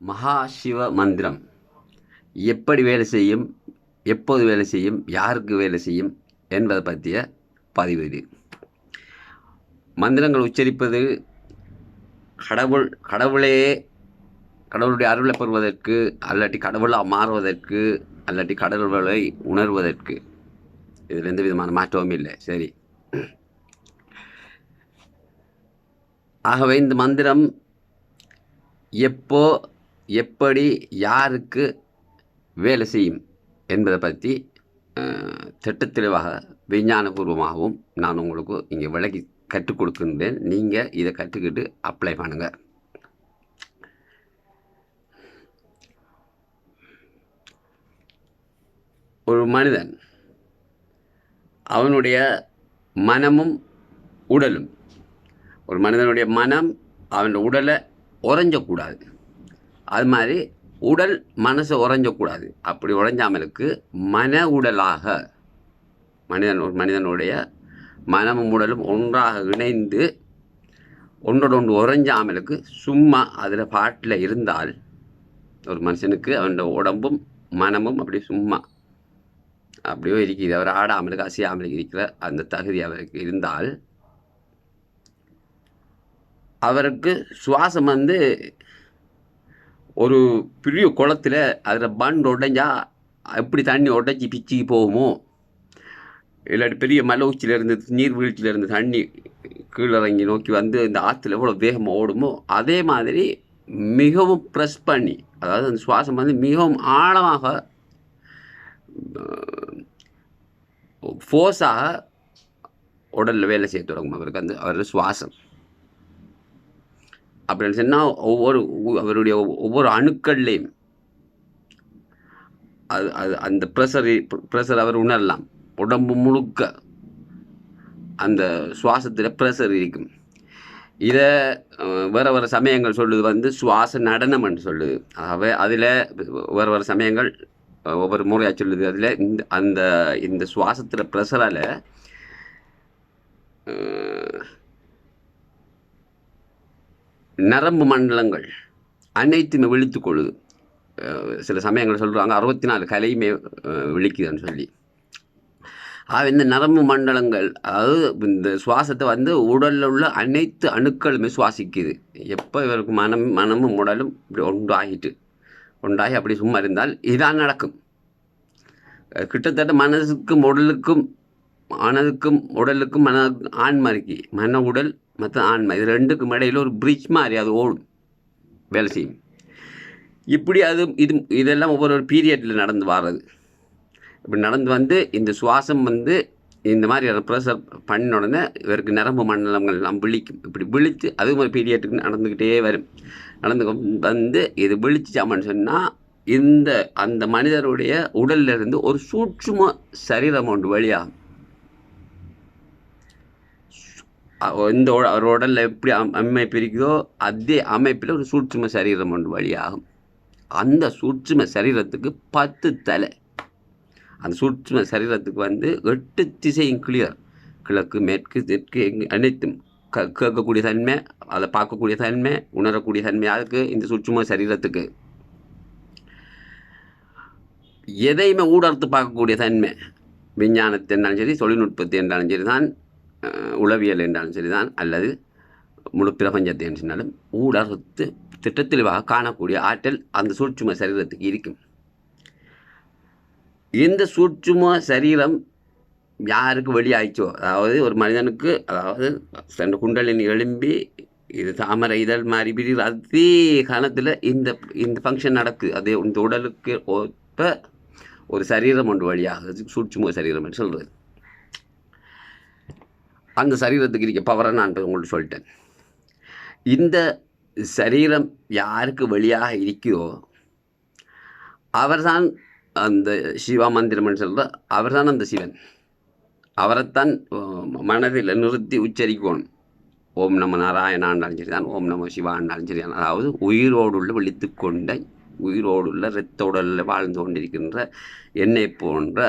மகா சிவ மந்திரம். எப்படி வேலை செய்யும் எப்போது வேலை செய்யும் யாருக்கு வேலை செய்யும் என்பதை பற்றிய பதிவு இது. மந்திரங்கள் உச்சரிப்பது கடவுள் கடவுளே கடவுளுடைய அருளை பெறுவதற்கு அல்லாட்டி கடவுளாக மாறுவதற்கு அல்லாட்டி கடவுளை உணர்வதற்கு. இதில் எந்த விதமான மாற்றமும் இல்லை. சரி. ஆகவே இந்த மந்திரம் எப்போ எப்படி யாருக்கு வேலை செய்யும் என்பதை பற்றி திட்டத்தெளிவாக விஞ்ஞானபூர்வமாகவும் நான் உங்களுக்கு இங்கே விளக்கி கற்றுக் கொடுக்கின்றேன். நீங்கள் இதை கற்றுக்கிட்டு அப்ளை பண்ணுங்கள் ஒரு மனிதன் அவனுடைய மனமும் உடலும் ஒரு மனிதனுடைய மனம் அவனுடைய உடலை உறைஞ்சக்கூடாது. அது மாதிரி உடல் மனசை உறைஞ்சக்கூடாது அப்படி உறைஞ்சாமலுக்கு மன உடலாக மனிதன் ஒரு மனிதனுடைய மனமும் உடலும் ஒன்றாக இணைந்து ஒன்றோடொன்று உறைஞ்சாமலுக்கு சும்மா அதில் பாட்டில் இருந்தால் ஒரு மனுஷனுக்கு அவனோட உடம்பும் மனமும் அப்படி சும்மா அப்படியோ இருக்குது அவர் ஆடாமலுக்கு அசையாமலுக்கு இருக்கிற அந்த தகுதி அவருக்கு இருந்தால் அவருக்கு சுவாசம் வந்து ஒரு பெரிய குளத்தில் அதில் பண்ட் உடைஞ்சா எப்படி தண்ணி உடைச்சி பிச்சு போகுமோ? இல்லாட்டி பெரிய மலை உச்சியிலேருந்து நீர்வீழ்ச்சியிலேருந்து தண்ணி கீழிறங்கி நோக்கி வந்து இந்த ஆற்றுல எவ்வளோ வேகமாக ஓடுமோ அதே மாதிரி மிகவும் ப்ரெஸ் பண்ணி அதாவது அந்த சுவாசம் வந்து மிகவும் ஆழமாக ஃபோர்ஸாக உடலில் வேலை செய்ய தொடங்கும் அவருக்கு அந்த அவரோட சுவாசம். அப்படின்னு சொன்னால் ஒவ்வொரு அவருடைய ஒவ்வொரு அணுக்கள்லேயும் அது அது அந்த ப்ரெஷர் ப்ரெஷர் அவர் உணரலாம். உடம்பு முழுக்க அந்த சுவாசத்தில் ப்ரெஷர் இருக்கும். இதை வேறு வேறு சமயங்கள் சொல்லுது வந்து சுவாச நடனம் என்று சொல்லுது. அவை அதில் வேறு வேறு சமயங்கள் ஒவ்வொரு முறையாக சொல்லுது. அதில் இந்த அந்த இந்த சுவாசத்தில் ப்ரெஷரால் நரம்பு மண்டலங்கள் அனைத்துமே விழித்து கொள்ளுது. சில சமயங்கள் சொல்கிறாங்க அறுபத்தி நாலு கலையுமே விழிக்குதுன்னு சொல்லி. ஆக இந்த நரம்பு மண்டலங்கள் அதாவது இந்த சுவாசத்தை வந்து உடலில் உள்ள அனைத்து அணுக்களுமே சுவாசிக்குது. எப்போ இவருக்கு மனம் மனமும் உடலும் இப்படி ஒன்றாகிட்டு ஒன்றாகி அப்படி சும்மா இருந்தால் இதான் நடக்கும். கிட்டத்தட்ட மனதுக்கும் உடலுக்கும் மனதுக்கும் உடலுக்கும் மன ஆண்மறைக்கு மன உடல் மற்ற ஆன்மா இது ரெண்டுக்கும் இடையில் ஒரு பிரிட்ஜ் மாதிரி அது ஓடும் வேலை செய்யும். இப்படி அது இது இதெல்லாம் ஒவ்வொரு ஒரு பீரியடில் நடந்து வர்றது. இப்படி நடந்து வந்து இந்த சுவாசம் வந்து இந்த மாதிரி ப்ரெஷர் பண்ண உடனே இவருக்கு நரம்பு மண்டலங்கள் எல்லாம் விழிக்கும். இப்படி விழித்து அதுவும் ஒரு பீரியட்டுக்கு நடந்துக்கிட்டே வரும். நடந்து வந்து இது விழிச்சாமன்னு சொன்னால் இந்த அந்த மனிதருடைய உடல்ல இருந்து ஒரு சூட்சும சரீரம் ஒன்று வழியாகும் இந்த அவர் உடலில் எப்படி அமைப்பு இருக்குதோ அதே அமைப்பில் ஒரு சூட்சும சரீரம் ஒன்று வழியாகும். அந்த சூட்சும சரீரத்துக்கு பத்து தலை. அந்த சூட்சும சரீரத்துக்கு வந்து எட்டு திசையும் கிளியர் கிழக்கு மேற்கு தெற்கு அனைத்தும். க கேட்கக்கூடிய தன்மை அதை பார்க்கக்கூடிய தன்மை உணரக்கூடிய தன்மை அதுக்கு இந்த சூட்சும சரீரத்துக்கு. எதையுமே ஊடர்த்து பார்க்கக்கூடிய தன்மை. விஞ்ஞானத்தை இருந்தாலும் சரி தொழில்நுட்பத்தை இருந்தாலும் சரி தான் உளவியல் என்றாலும் சரிதான். அல்லது முழு பிரபஞ்சத்தை சொன்னாலும் ஊடகத்து திட்டத்தெளிவாக காணக்கூடிய ஆற்றல் அந்த சூட்சும சரீரத்துக்கு இருக்கும். இந்த சூட்சும சரீரம் யாருக்கு வெளியாயிச்சோ? அதாவது ஒரு மனிதனுக்கு அதாவது ரெண்டு குண்டலின் எழும்பி இது தாமரை இதழ் மாதிரி பிரிவு அதே காலத்தில் இந்த இந்த ஃபங்க்ஷன் நடக்குது. அதே இந்த உடலுக்கு ஒப்ப ஒரு சரீரம் ஒன்று வழியாகுது சூட்சும சரீரம் என்று சொல்கிறது அந்த சரீரத்துக்கு இருக்க. பவரை நான் உங்களுக்கு சொல்லிட்டேன். இந்த சரீரம் யாருக்கு வெளியாக இருக்கியோ அவர்தான் அந்த சிவா மந்திரம்னு சொல்கிற அவர்தான் அந்த சிவன். அவரைத்தான் மனதில் நிறுத்தி உச்சரிக்கணும். ஓம் நம நாராயணாண்டாலும் சரி தான் ஓம் நம சிவாண்டாலும் சரி அதாவது உயிரோடுள்ள விழித்து கொண்ட உயிரோடுள்ள இரத்த வாழ்ந்து கொண்டிருக்கின்ற என்னை போன்ற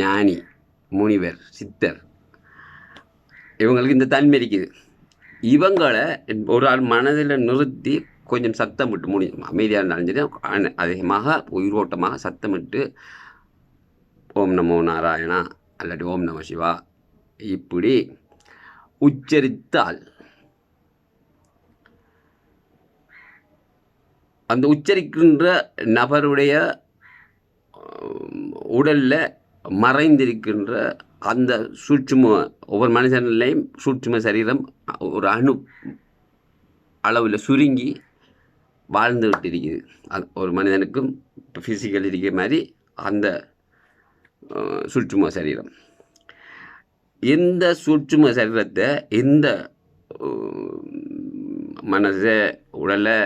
ஞானி முனிவர் சித்தர் இவங்களுக்கு இந்த தன்மை இருக்குது. இவங்களை ஒரு ஆள் மனதில் நிறுத்தி கொஞ்சம் சத்தமிட்டு முடி அமைதியாக இருந்தாலும் சரி அதிகமாக உயிரோட்டமாக சத்தமிட்டு ஓம் நமோ நாராயணா அல்லாட்டி ஓம் நம சிவா இப்படி உச்சரித்தால் அந்த உச்சரிக்கின்ற நபருடைய உடலில் மறைந்திருக்கின்ற அந்த சூட்சும ஒவ்வொரு மனுஷனிலையும் சூட்சும சரீரம் ஒரு அணு அளவில் சுருங்கி வாழ்ந்துகிட்டு இருக்குது அது ஒரு மனிதனுக்கும் ஃபிசிக்கல் இருக்கிற மாதிரி அந்த சூட்சும சரீரம். இந்த சூட்சும சரீரத்தை இந்த மனசை உடலை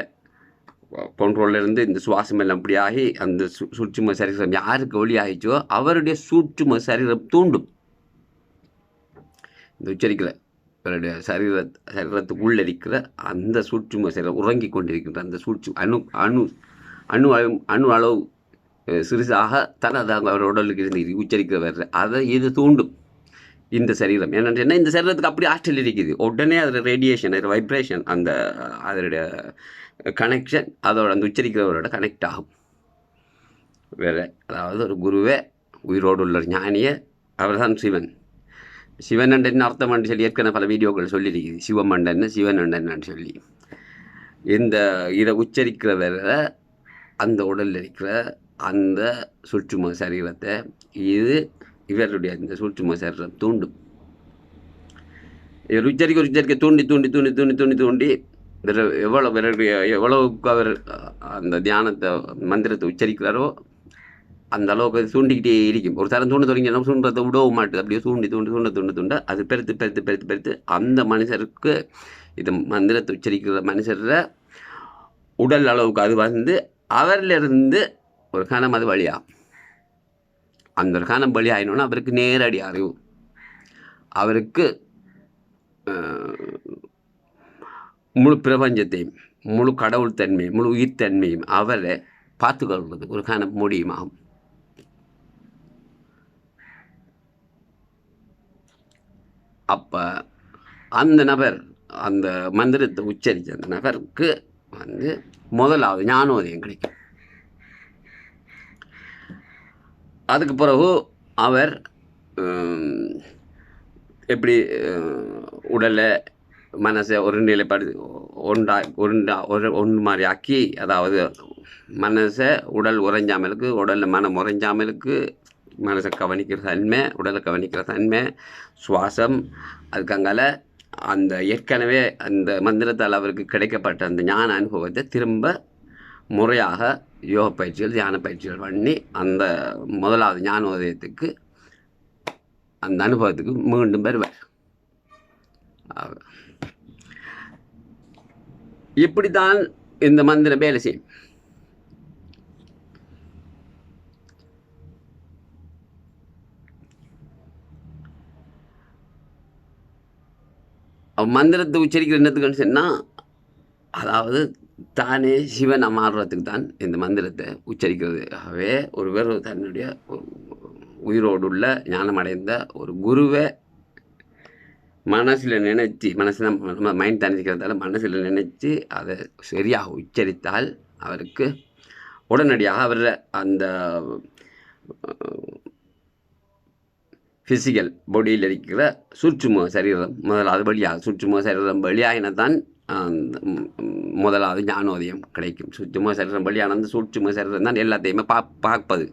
கண்ட்ரோல்ல இந்த சுவாசம் எல்லாம் அப்படி ஆகி அந்த சு சூட்சும சரீரம் யாருக்கு வெளியாகிச்சோ அவருடைய சூட்சும சரீரம் தூண்டும். இந்த உச்சரிக்கிற அவருடைய சரீர சரீரத்துக்குள்ள இருக்கிற அந்த சூட்சும சரீரம் உறங்கி கொண்டிருக்கின்ற அந்த சூட்சு அணு அணு அணு அளவு அணு அளவு சிறுசாக தனதாக அவர் உடலுக்கு இருந்து உச்சரிக்கிற வர்ற அதை இது தூண்டும். இந்த சரீரம். ஏன்னா இந்த சரீரத்துக்கு அப்படி ஆற்றல் இருக்குது உடனே அதில் ரேடியேஷன் அது வைப்ரேஷன் அந்த அதனுடைய கனெக்ஷன் அதோட அந்த உச்சரிக்கிறவரோட கனெக்ட் ஆகும். வேற அதாவது ஒரு குருவே உயிரோடு உள்ள ஒரு அவர் தான் சிவன். சிவனண்டன் அர்த்தம் என்று சொல்லி ஏற்கனவே பல வீடியோக்கள் சொல்லியிருக்குது சிவமண்டன் சிவனண்டன் சொல்லி. இந்த இதை உச்சரிக்கிறவரை அந்த உடலில் இருக்கிற அந்த சூட்சும சரீரத்தை இது இவருடைய இந்த சூட்சும சரீரம் தூண்டும். இவர் உச்சரிக்க உச்சரிக்க தூண்டி தூண்டி தூண்டி தூண்டி தூண்டி தூண்டி எவ்வளோ இவருடைய எவ்வளவுக்கு அவர் அந்த தியானத்தை மந்திரத்தை உச்சரிக்கிறாரோ அந்த அளவுக்கு அது தூண்டிக்கிட்டே இருக்கும். ஒரு தரம் தூண்ட தொடங்கி நம்ம தூண்டுறதை விடவும் மாட்டுது. அப்படியே தூண்டி தூண்டி தூண்ட தூண்ட தூண்ட அது பெருத்து பெருத்து பெருத்து பெருத்து அந்த மனுஷருக்கு இது மந்திரத்தை உச்சரிக்கிற மனுஷர உடல் அளவுக்கு அது வந்து அவரிலிருந்து ஒரு கணம் அது வழியாகும் அந்த ஒரு கணம் வழி ஆயினோன்னா அவருக்கு நேரடி அறிவு. அவருக்கு முழு பிரபஞ்சத்தையும் முழு கடவுள் தன்மையும் முழு உயிர்த்தன்மையும் அவரை பார்த்துக்கொள்வது ஒரு கணம் முடியுமாகும். அப்போ அந்த நபர் அந்த மந்திரத்தை உச்சரித்த அந்த நபருக்கு வந்து முதலாவது ஞானோதயம் கிடைக்கும். அதுக்கு பிறகு அவர் எப்படி உடலை மனசை ஒரு நிலைப்பாடு ஒன்றா ஒருண்டா ஒரு ஒன்று மாதிரி ஆக்கி அதாவது மனசை உடல் உறைஞ்சாமலுக்கு உடலில் மனம் உறைஞ்சாமலுக்கு மனசை கவனிக்கிற தன்மை உடலை கவனிக்கிற தன்மை சுவாசம் அதுக்கங்கால அந்த ஏற்கனவே அந்த மந்திரத்தால் அவருக்கு கிடைக்கப்பட்ட அந்த ஞான அனுபவத்தை திரும்ப முறையாக யோக பயிற்சிகள் தியான பயிற்சிகள் பண்ணி அந்த முதலாவது ஞான உதயத்துக்கு அந்த அனுபவத்துக்கு மீண்டும் பெறுவார் இப்படித்தான் இந்த மந்திரம் வேலை செய்யும். மந்திரத்தை உச்சரிக்கிற என்னத்துக்குன்னு சொன்னால் அதாவது தானே சிவன் மாறுறதுக்கு தான் இந்த மந்திரத்தை உச்சரிக்கிறது ஆகவே ஒருவர் தன்னுடைய உயிரோடு உள்ள ஞானமடைந்த ஒரு குருவை மனசில் நினச்சி மனசில் நம்ம மைண்ட் தனிக்கிறதால மனசில் நினச்சி அதை சரியாக உச்சரித்தால் அவருக்கு உடனடியாக அவர் அந்த ஃபிசிக்கல் பாடியில் இருக்கிற சூட்சும சரீரம் முதலாவது வழியாக சூட்சும சரீரம் வழியாகினதான் முதலாவது ஞானோதயம் கிடைக்கும். சூட்சும சரீரம் வழியான அந்த சூட்சும சரீரம் தான் எல்லாத்தையுமே பா பார்ப்பது.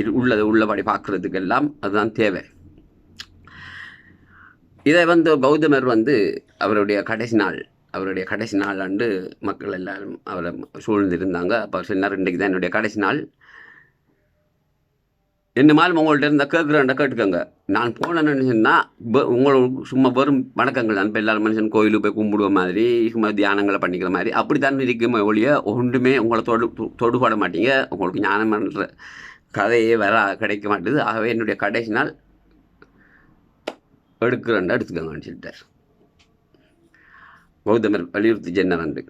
இது உள்ளது உள்ளபடி பார்க்குறதுக்கெல்லாம் அதுதான் தேவை. இதை வந்து கௌதமர் வந்து அவருடைய கடைசி நாள் அவருடைய கடைசி நாள் அன்று மக்கள் எல்லாரும் அவரை சூழ்ந்திருந்தாங்க. அப்போ சொன்னார் இன்றைக்கு தான் என்னுடைய கடைசி நாள். என்ன மாலும் உங்கள்ட்ட இருந்தால் கேட்குறேன்டா கேட்டுக்கோங்க. நான் போனேன்னு சொன்னால் உங்களுக்கு சும்மா வெறும் வணக்கங்கள். தான் இப்போ எல்லாரும் மனுஷன் கோயிலுக்கு போய் கும்பிடுவ மாதிரி சும்மா தியானங்களை பண்ணிக்கிற மாதிரி அப்படி தான் இருக்குமே ஒழிய ஒன்றுமே உங்களை தொடு தொடுபட மாட்டீங்க. உங்களுக்கு ஞானம் பண்ணுற கதையே வர கிடைக்க மாட்டுது. ஆகவே என்னுடைய கடைசி நாள் எடுக்கிறேன்டா எடுத்துக்கோங்கன்னு சொல்லிட்டார் கௌதமர் வலியுறுத்தி ஜென்னரண்டு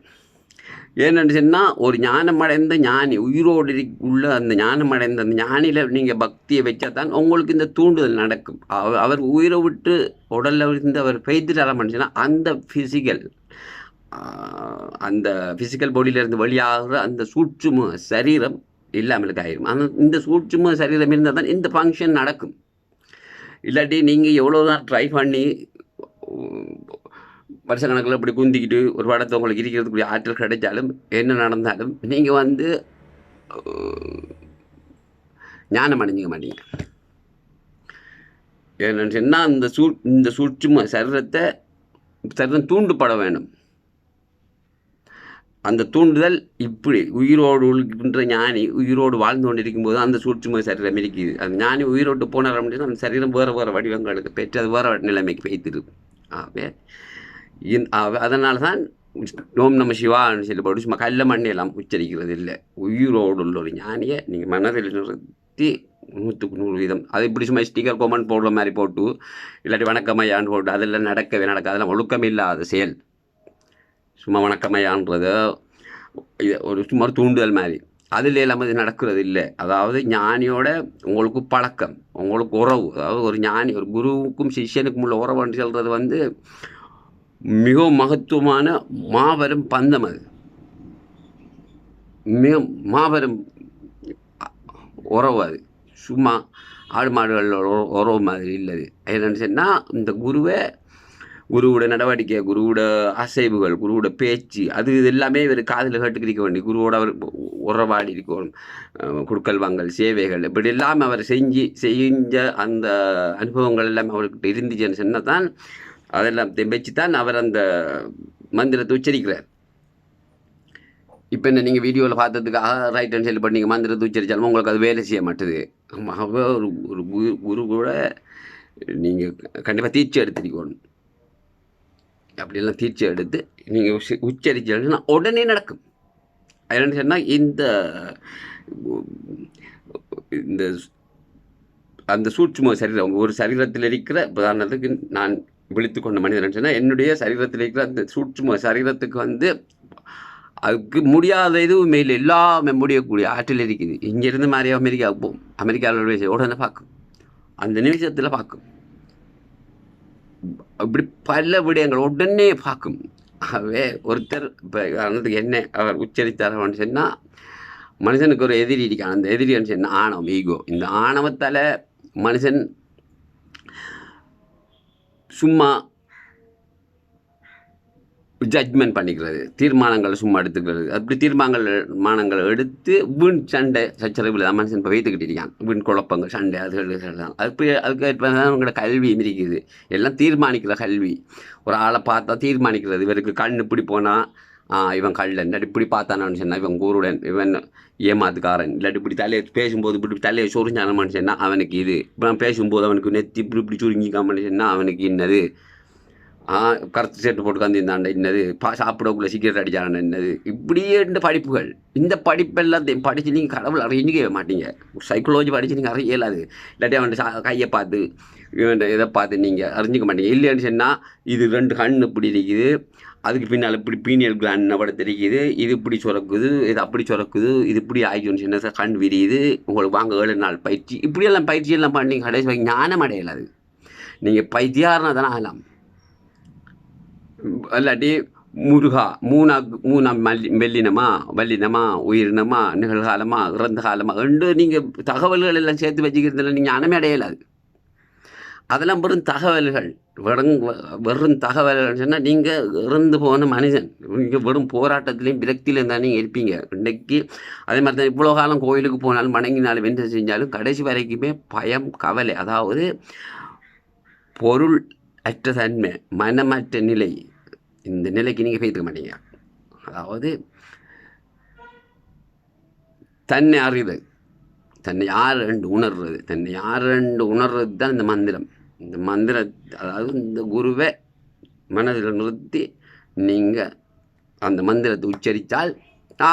ஏன்னு சொன்னால் ஒரு ஞானமடைந்த ஞானி உயிரோடு உள்ள அந்த ஞானமடைந்த அந்த ஞானியில் நீங்கள் பக்தியை வச்சா தான் உங்களுக்கு இந்த தூண்டுதல் நடக்கும். அவர் அவர் உயிரை விட்டு உடலில் இருந்து அவர் பெய்து தர மனுஷனா அந்த ஃபிசிக்கல் அந்த ஃபிசிக்கல் பாடியிலேருந்து வெளியாகிற அந்த சூட்சும சரீரம் இல்லாமல் ஆயிரும். ஆனால் இந்த சூட்சும சரீரம் இருந்தால் தான் இந்த ஃபங்க்ஷன் நடக்கும். இல்லாட்டி நீங்கள் எவ்வளோ தான் ட்ரை பண்ணி வருஷ கணக்கில் இப்படி குந்திக்கிட்டு ஒரு படத்தை உங்களுக்கு இருக்கிறதுக்குரிய ஆற்றல் கிடைச்சாலும் என்ன நடந்தாலும் நீங்கள் வந்து ஞானம் அடைஞ்சிக்க மாட்டீங்க. ஏன்னு சொன்னால் இந்த சூ இந்த சூட்சும சரீரத்தை சரீரம் தூண்டுப்பட வேணும். அந்த தூண்டுதல் இப்படி உயிரோடு இருக்கின்ற ஞானி உயிரோடு வாழ்ந்து கொண்டிருக்கும் போது அந்த சூட்சும சரீரம் இருக்குது அந்த ஞானி உயிரோட்டு போனார் அப்படின்னா அந்த சரீரம் வேறு வேறு வடிவங்களுக்கு பெற்று அது வேறு நிலைமைக்கு வைத்திருக்கும். ஆகவே அதனால தான் ஓம் நம சிவான்னு சொல்லி போட்டு சும்மா கல்ல மண்ணையெல்லாம் உச்சரிக்கிறது இல்லை. உயிரோடு உள்ள ஒரு ஞானியை நீங்கள் மனதில் நிறுத்தி நூற்றுக்கு நூறு வீதம். அது இப்படி சும்மா ஸ்டிக்கர் கொமெண்ட் போடுற மாதிரி போட்டு இல்லாட்டி வணக்கமையான்னு போட்டு அதெல்லாம் நடக்கவே நடக்காது. அதெல்லாம் ஒழுக்கம் இல்லாத செயல். சும்மா வணக்கமையான்றது இது ஒரு சும்மா ஒரு தூண்டுதல் மாதிரி. அதில் இல்லாமல் இது நடக்கிறது இல்லை. அதாவது ஞானியோட உங்களுக்கு பழக்கம் உங்களுக்கு உறவு. அதாவது ஒரு ஞானி ஒரு குருவுக்கும் சிஷ்யனுக்கும் உள்ள உறவுன்னு சொல்கிறது வந்து மிகவும் மகத்துவமான மாபெரும் பந்தம் அது. மிக மாபெரும் உறவு அது. சும்மா ஆடு மாடுகளோட உறவு மாதிரி இல்லை அது என்னன்னு சொன்னால் இந்த குருவை குருவோட நடவடிக்கை குருவோட அசைவுகள் குருவோட பேச்சு அது இது எல்லாமே இவர் காதில் கேட்டுக்கிறிக்க வேண்டிய குருவோட அவர் உறவாடி இருக்கணும். அஹ் குடுக்கல் வாங்கல் சேவைகள் இப்படி எல்லாம் அவர் செஞ்சு செஞ்ச அந்த அனுபவங்கள் எல்லாம் அவர்கிட்ட இருந்துச்சுன்னு சொன்னால் தான் அதெல்லாம் வச்சு தான் அவர் அந்த மந்திரத்தை உச்சரிக்கிறார். இப்போ என்ன நீங்கள் வீடியோவில் பார்த்ததுக்காக ரைட் ஹேண்ட் சைடில் நீங்கள் மந்திரத்தை உச்சரித்தாலும் உங்களுக்கு அது வேலை செய்ய மாட்டுது. ஒரு ஒரு குரு குரு கூட நீங்கள் கண்டிப்பாக தீட்சி எடுத்துருக்கணும். அப்படியெல்லாம் தீட்சி எடுத்து நீங்கள் உச்சரிச்சீங்கன்னா உடனே நடக்கும். அது சொன்னால் இந்த இந்த அந்த சூட்சும சரீரம் ஒரு சரீரத்தில் இருக்கிற உதாரணத்துக்கு நான் விழித்து கொண்ட மனிதன் சொன்னால் என்னுடைய சரீரத்தில் இருக்கிற அந்த சூட்சும சரீரத்துக்கு வந்து அதுக்கு முடியாத எதுவும் இல்லை. எல்லாமே முடியக்கூடிய ஆற்றல் இருக்குது. இங்கேருந்து மாதிரி அமெரிக்காவுக்கு போகும். அமெரிக்காவில் உடனே பார்க்கும். அந்த நிமிஷத்தில் பார்க்கும். அப்படி பல விடயங்கள் உடனே பார்க்கும். ஆகவே ஒருத்தர் இப்போ காரணத்துக்கு என்ன அவர் உச்சரித்தார் சொன்னால் மனுஷனுக்கு ஒரு எதிரி இருக்கான். அந்த எதிரின்னு சொன்னால் ஆணவம் ஈகோ இந்த ஆணவத்தால் மனுஷன் சும்மா ஜட்மெண்ட் பண்ணிக்கிறது தீர்மானங்களை சும்மா எடுத்துக்கிறது. அப்படி தீர்மானங்கள் மானங்களை எடுத்து வீண் சண்டை சச்சரவில் தான் மனுஷன் இப்போ வைத்துக்கிட்டு இருக்கான். வீண் குழப்பங்கள் சண்டை அது எல்லாம் அதுக்கு அதுக்கு ஏற்ப தான் அவங்களோட கல்வி இருக்குது எல்லாம் தீர்மானிக்கிற கல்வி. ஒரு ஆளை பார்த்தா தீர்மானிக்கிறது. இவருக்கு கண் இப்படி போனால் இவன் கள்ளன். இல்லாட்டி இப்படி பார்த்தான சொன்னா இவன் கூருடன் இவன் ஏமாத்துக்காரன். இல்லாட்டி இப்படி தலையை பேசும்போது இப்படி தலையை சொரிஞ்சான மனுஷன்னா அவனுக்கு இது. இப்போ நான் பேசும்போது அவனுக்கு நெத்தி இப்படி இப்படி சுருங்கிக்காம மனுஷன்னா அவனுக்கு என்னது கருத்து சேர்த்து போட்டு கந்திருந்தாண்ட என்னது பா சாப்பிடக்குள்ள சிகரெட் அடிச்சாண்ட என்னது. இப்படியே இந்த படிப்புகள். இந்த படிப்பெல்லாம் படித்து படிச்சு நீங்கள் கடவுள் அறிஞ்சிக்கவே மாட்டீங்க. சைக்கோலஜி படித்து நீங்கள் அறிய இயலாது. இல்லாட்டி அவன் சா கையை பார்த்து இதை பார்த்து நீங்கள் அறிஞ்சிக்க மாட்டீங்க. இல்லைன்னு சொன்னால் இது ரெண்டு கண் இப்படி இருக்குது. அதுக்கு பின்னால் இப்படி பீனியல் கிளான் படம் தெரியுது இது இப்படி சுரக்குது இது அப்படி சுரக்குது இது இப்படி ஆகிடுன்னு சொன்னால் கண் விரியுது. உங்களுக்கு வாங்க ஏழு நாள் பயிற்சி. இப்படியெல்லாம் பயிற்சியெல்லாம் பண்ணி கடைசி வரைக்கும் ஞானம் அடையலாது. நீங்கள் பைத்தியாரனா தானே ஆகலாம். அல்லாட்டி முருகா மூணா மூணா மல்லி மெல்லினமா வல்லினமா உயிரினமா நிகழ்காலமா இறந்த காலமா ரெண்டு நீங்கள் தகவல்கள் எல்லாம் சேர்த்து வச்சுக்கிறதுல நீங்கள் ஞானமே அடையலாது அதெல்லாம் வெறும் தகவல்கள். வெறும் வெறும் தகவல்கள் சொன்னால் நீங்கள் இறந்து போன மனுஷன் நீங்கள் வெறும் போராட்டத்திலையும் விரக்தியிலையும் இருந்தால் நீங்கள் இருப்பீங்க. இன்றைக்கு அதே மாதிரி தான் இவ்வளோ காலம் கோயிலுக்கு போனாலும் வணங்கினாலும் வென்று செஞ்சாலும் கடைசி வரைக்குமே பயம் கவலை அதாவது பொருள் அற்ற தன்மை மனமற்ற நிலை இந்த நிலைக்கு நீங்கள் பேத்துக்க மாட்டீங்க. அதாவது தன்னை அறிவு தன்னை யார் ரெண்டு உணர்றது தன்னை யார் ரெண்டு உணர்றது தான் இந்த மந்திரம். இந்த மந்திர அதாவது இந்த குருவை மனதில் நிறுத்தி நீங்கள் அந்த மந்திரத்தை உச்சரித்தால் ஆ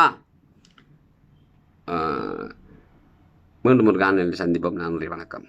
மீண்டும் ஒரு காணொலி சந்திப்போம். நன்றி வணக்கம்.